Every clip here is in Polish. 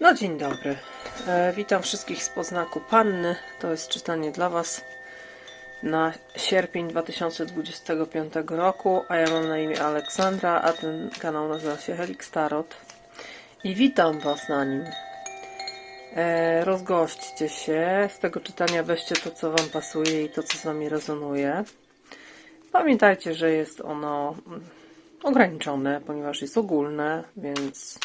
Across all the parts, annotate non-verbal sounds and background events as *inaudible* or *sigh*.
No dzień dobry. E, witam wszystkich z poznaku Panny. To jest czytanie dla Was na sierpień 2025 roku, a ja mam na imię Aleksandra, a ten kanał nazywa się Helix Tarot. I witam Was na nim. E, rozgośćcie się. Z tego czytania weźcie to, co Wam pasuje i to, co z Wami rezonuje. Pamiętajcie, że jest ono mm, ograniczone, ponieważ jest ogólne, więc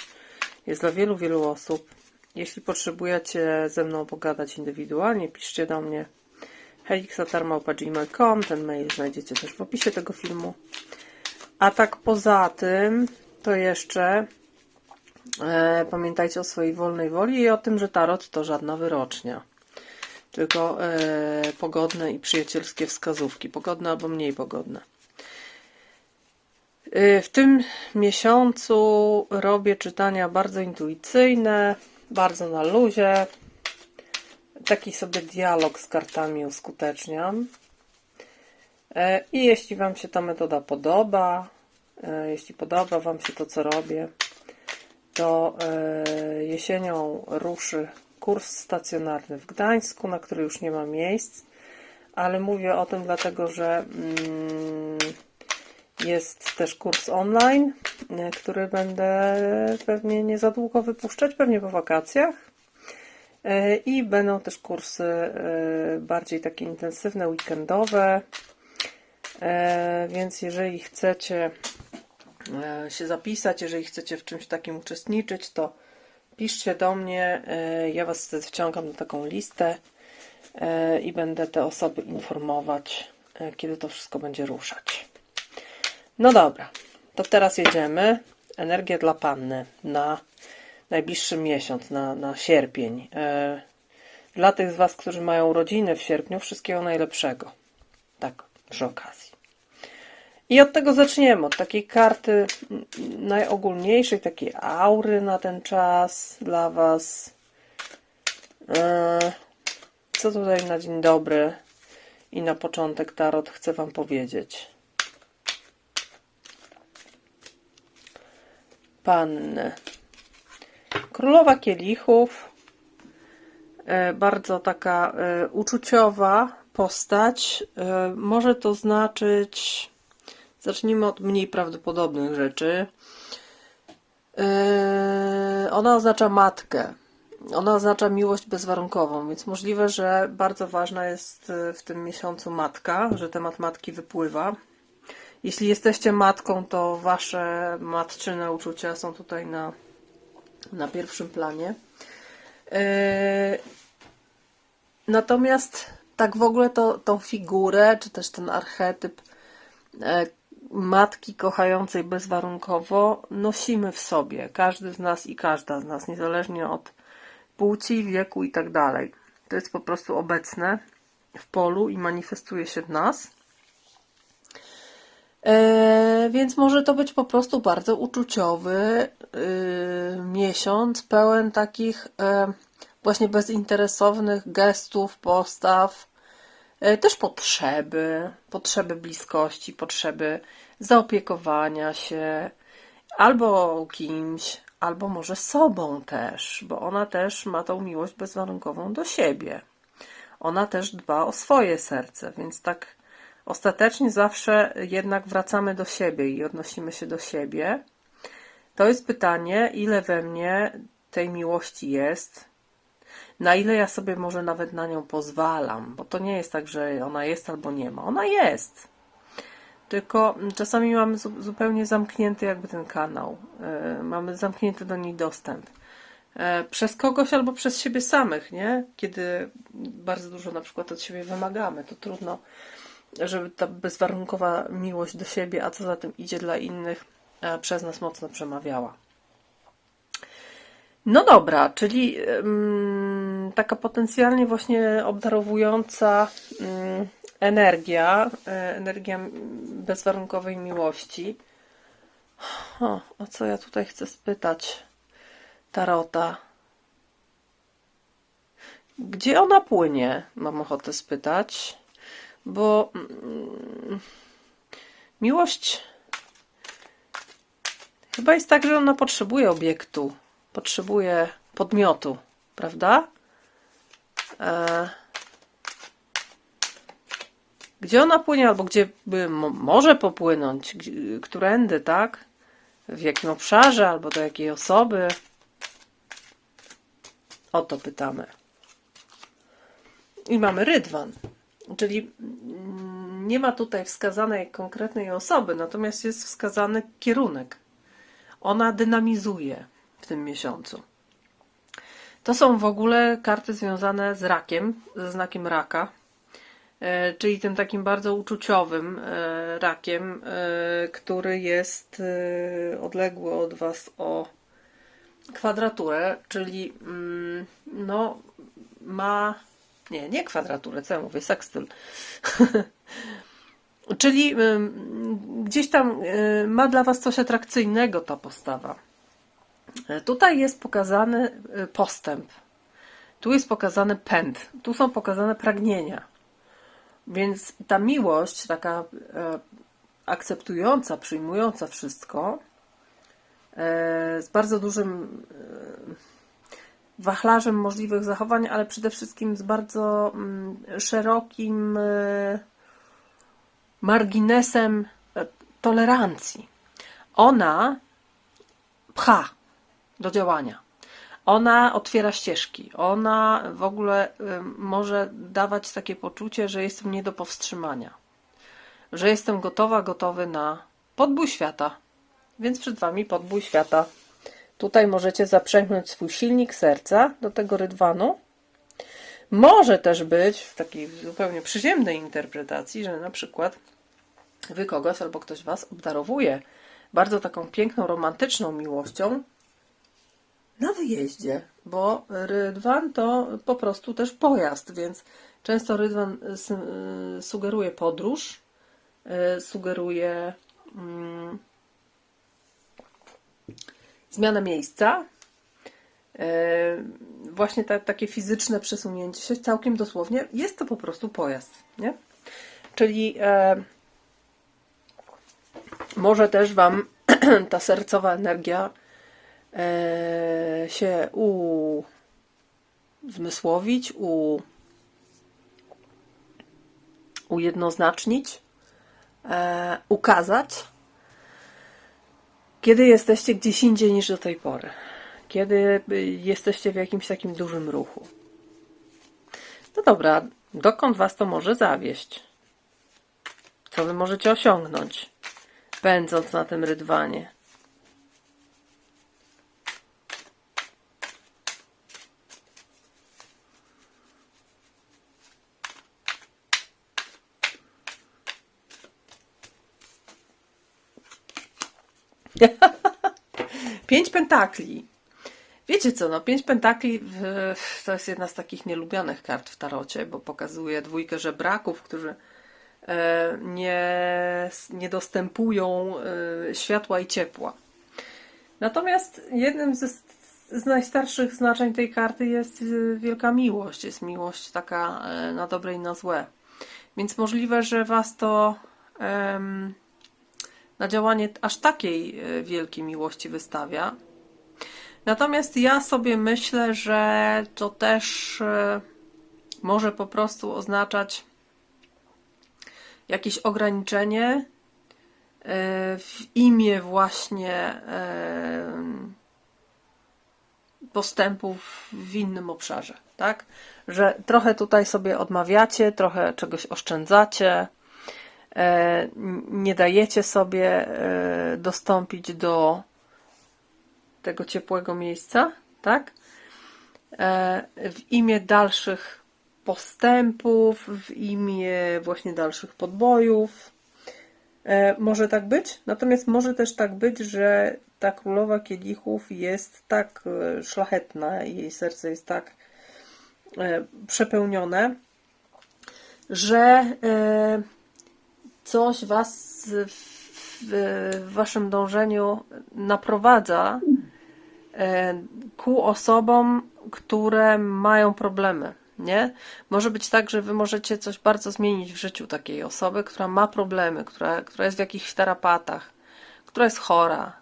jest dla wielu, wielu osób. Jeśli potrzebujecie ze mną pogadać indywidualnie, piszcie do mnie helixatarmałpa.gmail.com Ten mail znajdziecie też w opisie tego filmu. A tak poza tym, to jeszcze e, pamiętajcie o swojej wolnej woli i o tym, że tarot to żadna wyrocznia. Tylko e, pogodne i przyjacielskie wskazówki. Pogodne albo mniej pogodne. Y, W tym miesiącu robię czytania bardzo intuicyjne, bardzo na luzie. Taki sobie dialog z kartami uskuteczniam. E, I jeśli Wam się ta metoda podoba, e, jeśli podoba Wam się to, co robię, to jesienią ruszy kurs stacjonarny w Gdańsku, na który już nie ma miejsc, ale mówię o tym dlatego, że mm, jest też kurs online, e, który będę pewnie nie za długo wypuszczać, pewnie po wakacjach. E, I będą też kursy e, bardziej takie intensywne, weekendowe. Więc jeżeli chcecie się zapisać, jeżeli chcecie w czymś takim uczestniczyć, to piszcie do mnie. Ja Was wciągam na taką listę i będę te osoby informować, kiedy to wszystko będzie ruszać. No dobra, to teraz jedziemy. Energia dla Panny na najbliższy miesiąc, na, na sierpień. E, Dla tych z Was, którzy mają rodziny w sierpniu, wszystkiego najlepszego. Tak, przy okazji. I od tego zaczniemy, od takiej karty najogólniejszej, takiej aury na ten czas dla Was. E, Co tutaj na dzień dobry i na początek tarot chcę Wam powiedzieć? Panny. Królowa kielichów. E, Bardzo taka e, uczuciowa postać. E, Może to znaczyć. Zacznijmy od mniej prawdopodobnych rzeczy. Ona oznacza matkę. Ona oznacza miłość bezwarunkową, więc możliwe, że bardzo ważna jest w tym miesiącu matka, że temat matki wypływa. Jeśli jesteście matką, to wasze matczyne uczucia są tutaj na, na pierwszym planie. Yy, Natomiast tak w ogóle to, tą figurę, czy też ten archetyp e, matki kochającej bezwarunkowo nosimy w sobie. Każdy z nas i każda z nas, niezależnie od płci, wieku i tak dalej. To jest po prostu obecne w polu i manifestuje się w nas. E, więc może to być po prostu bardzo uczuciowy y, miesiąc, pełen takich e, właśnie bezinteresownych gestów, postaw, e, też potrzeby, potrzeby bliskości, potrzeby zaopiekowania się albo kimś, albo może sobą też, bo ona też ma tą miłość bezwarunkową do siebie. Ona też dba o swoje serce, więc tak ostatecznie zawsze jednak wracamy do siebie i odnosimy się do siebie. To jest pytanie, ile we mnie tej miłości jest, na ile ja sobie może nawet na nią pozwalam, bo to nie jest tak, że ona jest albo nie ma. Ona jest. Tylko czasami mamy zu- zupełnie zamknięty jakby ten kanał. E, mamy zamknięty do niej dostęp. E, Przez kogoś albo przez siebie samych, nie? Kiedy bardzo dużo na przykład od siebie wymagamy, to trudno, żeby ta bezwarunkowa miłość do siebie, a co za tym idzie dla innych, e, przez nas mocno przemawiała. No dobra, czyli taka potencjalnie właśnie obdarowująca energia, e, energia bezwarunkowej miłości. O, o co ja tutaj chcę spytać Tarota? Gdzie ona płynie? Mam ochotę spytać, bo mm, miłość chyba jest tak, że ona potrzebuje obiektu, potrzebuje podmiotu, prawda? E, gdzie ona płynie, albo gdzie by mo- może popłynąć, którędy, tak? W jakim obszarze, albo do jakiej osoby? O to pytamy. I mamy rydwan, czyli mm, nie ma tutaj wskazanej konkretnej osoby, natomiast jest wskazany kierunek. Ona dynamizuje w tym miesiącu. To są w ogóle karty związane z rakiem, ze znakiem raka, e, czyli tym takim bardzo uczuciowym e, rakiem, e, który jest odległy od Was o kwadraturę, czyli mm, no ma nie, nie kwadraturę, co ja mówię, sekstyl. *laughs* czyli gdzieś tam y, ma dla Was coś atrakcyjnego ta postawa. E, Tutaj jest pokazany y, postęp. Tu jest pokazany pęd. Tu są pokazane pragnienia. Więc ta miłość, taka akceptująca, przyjmująca wszystko, z bardzo dużym wachlarzem możliwych zachowań, ale przede wszystkim z bardzo mm, szerokim e, marginesem e, tolerancji. Ona pcha do działania. Ona otwiera ścieżki. Ona w ogóle y, może dawać takie poczucie, że jestem nie do powstrzymania. Że jestem gotowa, gotowy na podbój świata. Więc przed Wami podbój świata. Tutaj możecie zaprzęgnąć swój silnik serca do tego rydwanu. Może też być w takiej zupełnie przyziemnej interpretacji, że na przykład Wy kogoś albo ktoś Was obdarowuje bardzo taką piękną, romantyczną miłością, na wyjeździe, bo rydwan to po prostu też pojazd, więc często rydwan s- y, sugeruje podróż, y, sugeruje zmianę miejsca, y, właśnie ta, takie fizyczne przesunięcie się, całkiem dosłownie, jest to po prostu pojazd, nie? Czyli e, może też Wam *clears throat* ta sercowa energia e, się uzmysłowić, u, ujednoznacznić, e, ukazać, kiedy jesteście gdzieś indziej niż do tej pory. Kiedy y, jesteście w jakimś takim dużym ruchu. No dobra, dokąd Was to może zawieść? Co Wy możecie osiągnąć, będąc na tym rydwanie? *laughs* Pięć pentakli. Wiecie co, no pięć pentakli to jest jedna z takich nielubianych kart w tarocie, bo pokazuje dwójkę żebraków, którzy e, nie, nie dostępują e, światła i ciepła. Natomiast jednym z, najstarszych znaczeń tej karty jest e, wielka miłość. Jest miłość taka na dobre i na złe. Więc możliwe, że Was to em, na działanie aż takiej e, wielkiej miłości wystawia. Natomiast ja sobie myślę, że to też e, może po prostu oznaczać jakieś ograniczenie e, w imię właśnie postępów w innym obszarze, tak? Że trochę tutaj sobie odmawiacie, trochę czegoś oszczędzacie, nie dajecie sobie e, dostąpić do tego ciepłego miejsca, tak? E, W imię dalszych postępów, w imię właśnie dalszych podbojów. E, Może tak być, natomiast może też tak być, że ta królowa kielichów jest tak e, szlachetna, jej serce jest tak e, przepełnione, że e, coś was w, w waszym dążeniu naprowadza e, ku osobom, które mają problemy. Nie? Może być tak, że wy możecie coś bardzo zmienić w życiu takiej osoby, która ma problemy, która, która jest w jakichś tarapatach, która jest chora,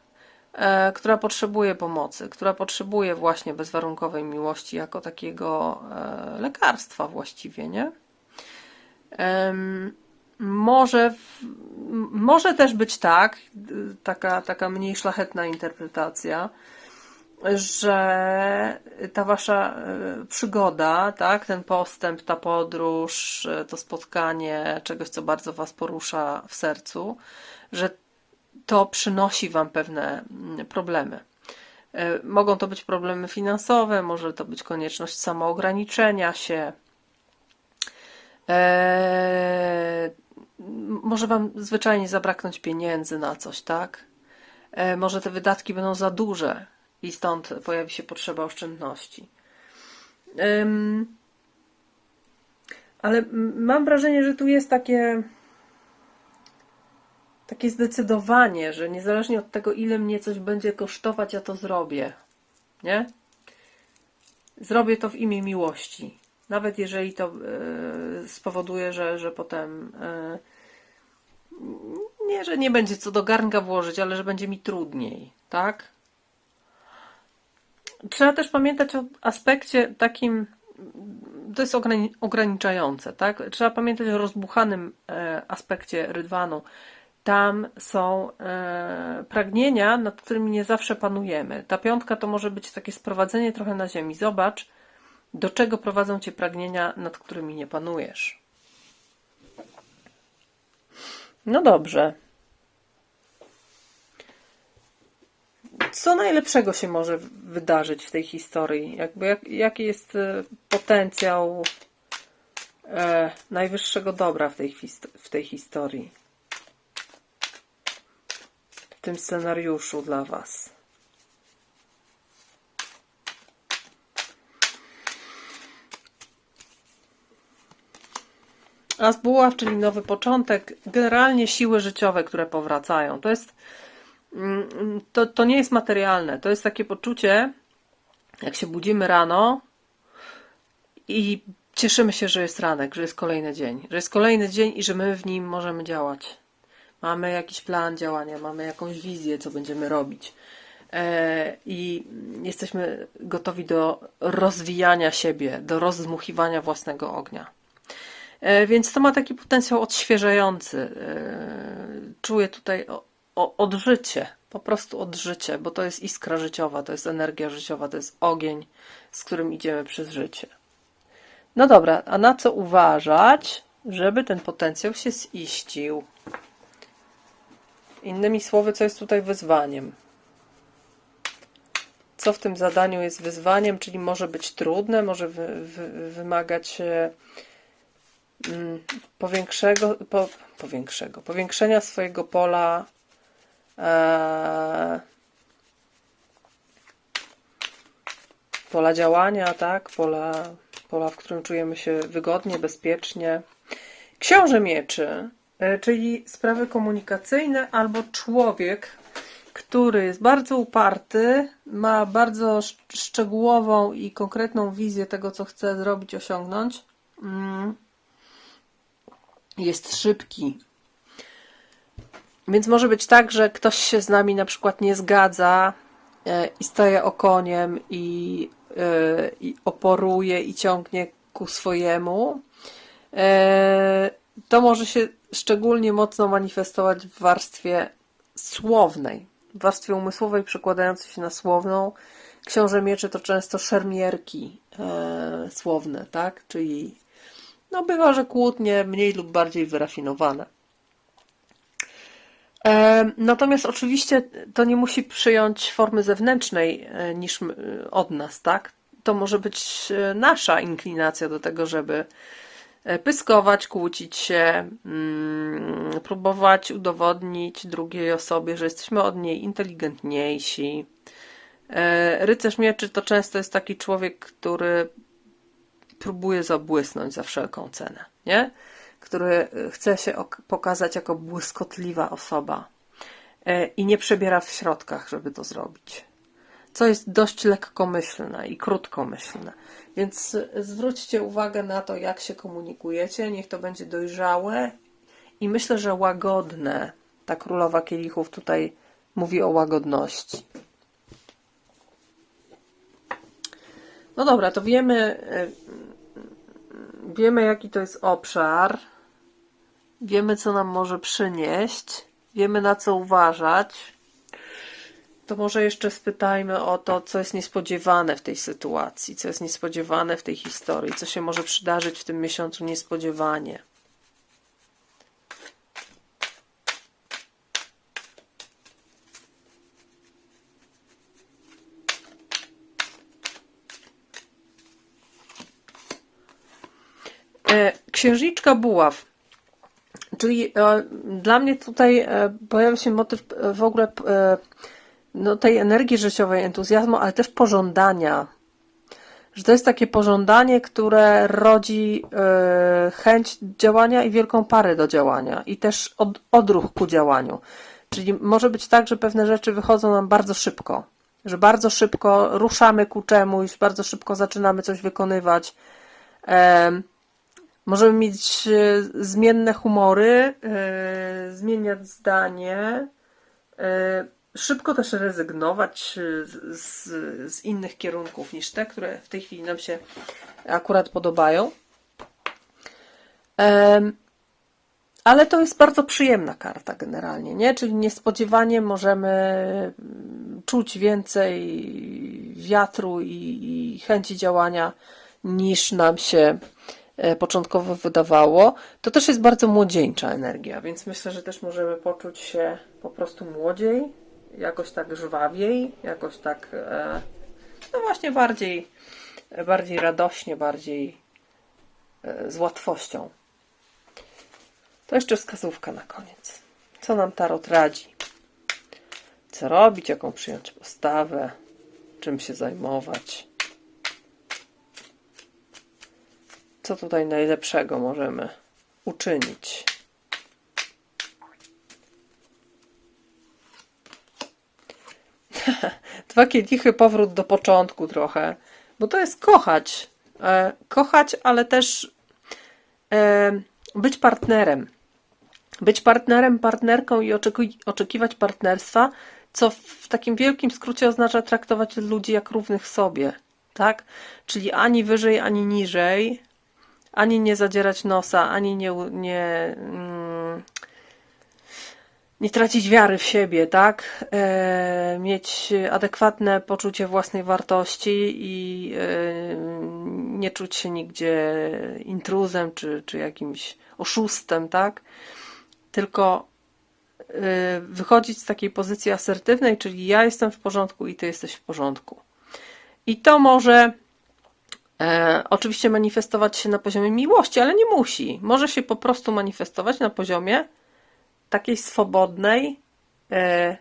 e, która potrzebuje pomocy, która potrzebuje właśnie bezwarunkowej miłości jako takiego e, lekarstwa właściwie, nie? Em, może, może też być tak, taka, taka mniej szlachetna interpretacja, że ta wasza e, przygoda, tak, ten postęp, ta podróż, e, to spotkanie czegoś, co bardzo was porusza w sercu, że to przynosi wam pewne problemy. E, Mogą to być problemy finansowe, może to być konieczność samoograniczenia się. E, m- Może wam zwyczajnie zabraknąć pieniędzy na coś, tak? E, Może te wydatki będą za duże i stąd pojawi się potrzeba oszczędności. Ale mam wrażenie, że tu jest takie takie zdecydowanie, że niezależnie od tego, ile mnie coś będzie kosztować, ja to zrobię. Nie? Zrobię to w imię miłości. Nawet jeżeli to e, spowoduje, że, że potem e, nie, że nie będzie co do garnka włożyć, ale że będzie mi trudniej, tak? Trzeba też pamiętać o aspekcie takim, to jest ograni- ograniczające, tak? Trzeba pamiętać o rozbuchanym e, aspekcie rydwanu. Tam są pragnienia, nad którymi nie zawsze panujemy. Ta piątka to może być takie sprowadzenie trochę na ziemi. Zobacz, do czego prowadzą cię pragnienia, nad którymi nie panujesz. No dobrze. Co najlepszego się może wydarzyć w tej historii? Jakby jak, jaki jest e, potencjał e, najwyższego dobra w tej, w tej historii? W tym scenariuszu dla Was. As buław, czyli nowy początek, generalnie siły życiowe, które powracają. To jest Mm, to, to nie jest materialne. To jest takie poczucie, jak się budzimy rano i cieszymy się, że jest ranek, że jest kolejny dzień, że jest kolejny dzień i że my w nim możemy działać. Mamy jakiś plan działania, mamy jakąś wizję, co będziemy robić. E, I jesteśmy gotowi do rozwijania siebie, do rozdmuchiwania własnego ognia. E, Więc to ma taki potencjał odświeżający. E, Czuję tutaj odżycie, po prostu odżycie, bo to jest iskra życiowa, to jest energia życiowa, to jest ogień, z którym idziemy przez życie. No dobra, a na co uważać, żeby ten potencjał się ziścił? Innymi słowy, co jest tutaj wyzwaniem? Co w tym zadaniu jest wyzwaniem, czyli może być trudne, może wy, wy, wymagać powiększego, po, powiększego, powiększenia swojego pola e, pola działania, tak? Pola, pola, w którym czujemy się wygodnie, bezpiecznie. Książę mieczy, e, czyli sprawy komunikacyjne albo człowiek, który jest bardzo uparty, ma bardzo sz- szczegółową i konkretną wizję tego, co chce zrobić, osiągnąć. Mm. Jest szybki, więc może być tak, że ktoś się z nami na przykład nie zgadza e, i staje okoniem i, e, i oporuje i ciągnie ku swojemu. E, To może się szczególnie mocno manifestować w warstwie słownej, w warstwie umysłowej przekładającej się na słowną. Książę mieczy to często szermierki e, słowne, tak? Czyli no bywa, że kłótnie mniej lub bardziej wyrafinowane. E, Natomiast oczywiście to nie musi przyjąć formy zewnętrznej e, niż m- od nas, tak? To może być e, nasza inklinacja do tego, żeby e, pyskować, kłócić się, mm, próbować udowodnić drugiej osobie, że jesteśmy od niej inteligentniejsi. E, Rycerz mieczy to często jest taki człowiek, który próbuje zabłysnąć za wszelką cenę, nie? Który e, chce się ok- pokazać jako błyskotliwa osoba e, i nie przebiera w środkach, żeby to zrobić. Co jest dość lekkomyślne i krótkomyślne. Więc e, zwróćcie uwagę na to, jak się komunikujecie. Niech to będzie dojrzałe i myślę, że łagodne. Ta królowa kielichów tutaj mówi o łagodności. No dobra, to wiemy, e, wiemy jaki to jest obszar, wiemy co nam może przynieść, wiemy na co uważać. To może jeszcze spytajmy o to, co jest niespodziewane w tej sytuacji, co jest niespodziewane w tej historii, co się może przydarzyć w tym miesiącu niespodziewanie. Księżniczka buław. Czyli e, dla mnie tutaj e, pojawia się motyw e, w ogóle e, no, tej energii życiowej, entuzjazmu, ale też pożądania. Że to jest takie pożądanie, które rodzi e, chęć działania i wielką parę do działania, i też od, odruch ku działaniu. Czyli może być tak, że pewne rzeczy wychodzą nam bardzo szybko, że bardzo szybko ruszamy ku czemuś, bardzo szybko zaczynamy coś wykonywać. Em, Możemy mieć e, zmienne humory, e, zmieniać zdanie, e, szybko też rezygnować z, z, innych kierunków niż te, które w tej chwili nam się akurat podobają. Ale to jest bardzo przyjemna karta generalnie, nie? Czyli niespodziewanie możemy mm, czuć więcej wiatru i, i chęci działania niż nam się początkowo wydawało. To też jest bardzo młodzieńcza energia, więc myślę, że też możemy poczuć się po prostu młodziej, jakoś tak żwawiej, jakoś tak, e, no właśnie bardziej, bardziej radośnie, bardziej e, z łatwością. To jeszcze wskazówka na koniec. Co nam tarot radzi? Co robić, jaką przyjąć postawę, czym się zajmować? Co tutaj najlepszego możemy uczynić? *laughs* Dwa kielichy, powrót do początku trochę, bo to jest kochać. E, kochać, ale też e, być partnerem. Być partnerem, partnerką i oczeki- oczekiwać partnerstwa, co w takim wielkim skrócie oznacza traktować ludzi jak równych sobie, tak? Czyli ani wyżej, ani niżej, ani nie zadzierać nosa, ani nie, nie, mm, nie tracić wiary w siebie, tak? E, mieć adekwatne poczucie własnej wartości i e, nie czuć się nigdzie intruzem czy, czy jakimś oszustem, tak? Tylko e, wychodzić z takiej pozycji asertywnej, czyli ja jestem w porządku i ty jesteś w porządku. I to może e, oczywiście manifestować się na poziomie miłości, ale nie musi. Może się po prostu manifestować na poziomie takiej swobodnej, e,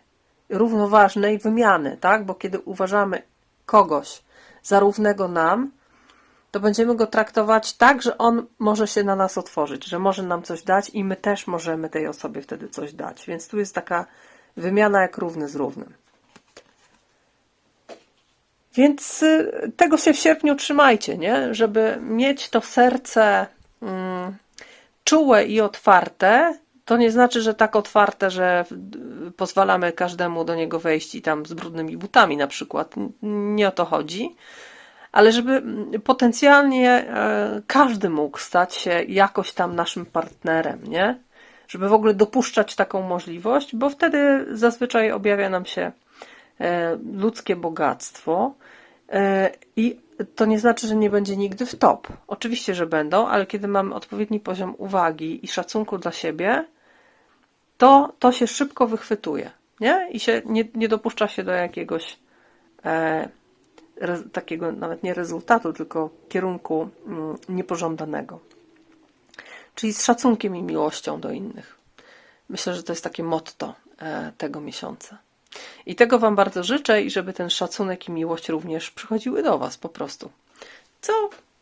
równoważnej wymiany, tak? Bo kiedy uważamy kogoś za równego nam, to będziemy go traktować tak, że on może się na nas otworzyć, że może nam coś dać i my też możemy tej osobie wtedy coś dać. Więc tu jest taka wymiana jak równy z równym. Więc y, tego się w sierpniu trzymajcie, nie? Żeby mieć to serce mm, czułe i otwarte, to nie znaczy, że tak otwarte, że pozwalamy każdemu do niego wejść i tam z brudnymi butami na przykład. Nie o to chodzi. Ale żeby potencjalnie e, każdy mógł stać się jakoś tam naszym partnerem, nie? Żeby w ogóle dopuszczać taką możliwość, bo wtedy zazwyczaj objawia nam się ludzkie bogactwo. E, I to nie znaczy, że nie będzie nigdy w top. Oczywiście, że będą, ale kiedy mamy odpowiedni poziom uwagi i szacunku dla siebie, to to się szybko wychwytuje, nie? I się nie, nie dopuszcza się do jakiegoś e, re, takiego nawet nie rezultatu, tylko kierunku mm, niepożądanego. Czyli z szacunkiem i miłością do innych. Myślę, że to jest takie motto e, tego miesiąca. I tego Wam bardzo życzę i żeby ten szacunek i miłość również przychodziły do Was po prostu. Co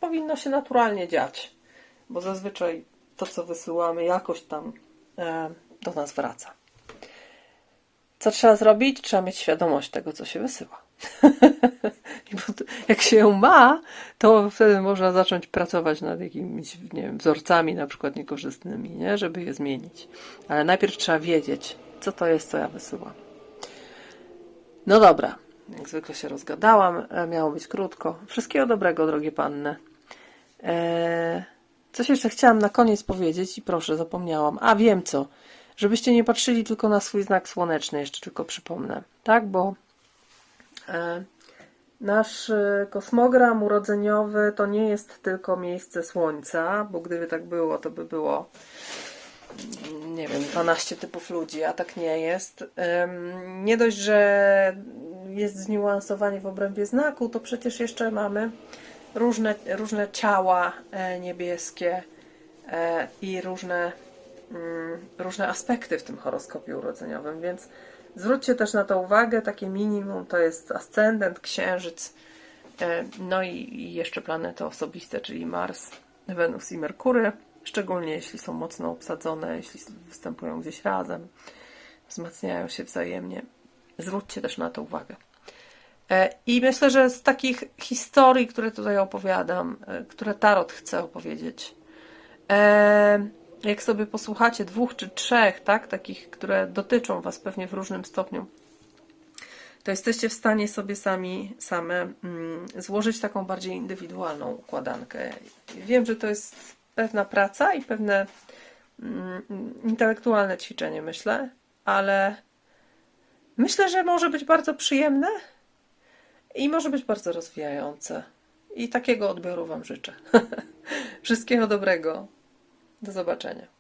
powinno się naturalnie dziać, bo zazwyczaj to, co wysyłamy, jakoś tam e, do nas wraca. Co trzeba zrobić? Trzeba mieć świadomość tego, co się wysyła. *laughs* Jak się ją ma, to wtedy można zacząć pracować nad jakimiś nie wiem, wzorcami, na przykład niekorzystnymi, nie? żeby je zmienić. Ale najpierw trzeba wiedzieć, co to jest, co ja wysyłam. No dobra, jak zwykle się rozgadałam, e, miało być krótko. Wszystkiego dobrego, drogie panny. Eee, coś jeszcze chciałam na koniec powiedzieć i proszę, zapomniałam. A wiem co, żebyście nie patrzyli tylko na swój znak słoneczny, jeszcze tylko przypomnę, tak? Bo e, nasz e, kosmogram urodzeniowy to nie jest tylko miejsce Słońca, bo gdyby tak było, to by było nie wiem, 12 typów ludzi, a tak nie jest. Nie dość, że jest zniuansowanie w obrębie znaku, to przecież jeszcze mamy różne, różne ciała e, niebieskie e, i różne, mm, różne aspekty w tym horoskopie urodzeniowym, więc zwróćcie też na to uwagę. Takie minimum to jest ascendent, księżyc, e, no i jeszcze planety osobiste, czyli Mars, Wenus i Merkury. Szczególnie jeśli są mocno obsadzone, jeśli występują gdzieś razem, wzmacniają się wzajemnie. Zwróćcie też na to uwagę. E, I myślę, że z takich historii, które tutaj opowiadam, e, które Tarot chce opowiedzieć, e, jak sobie posłuchacie dwóch czy trzech, tak, takich, które dotyczą Was pewnie w różnym stopniu, to jesteście w stanie sobie sami, same mm, złożyć taką bardziej indywidualną układankę. Wiem, że to jest pewna praca i pewne mm, intelektualne ćwiczenie, myślę, ale myślę, że może być bardzo przyjemne i może być bardzo rozwijające. I takiego odbioru Wam życzę. *laughs* Wszystkiego dobrego. Do zobaczenia.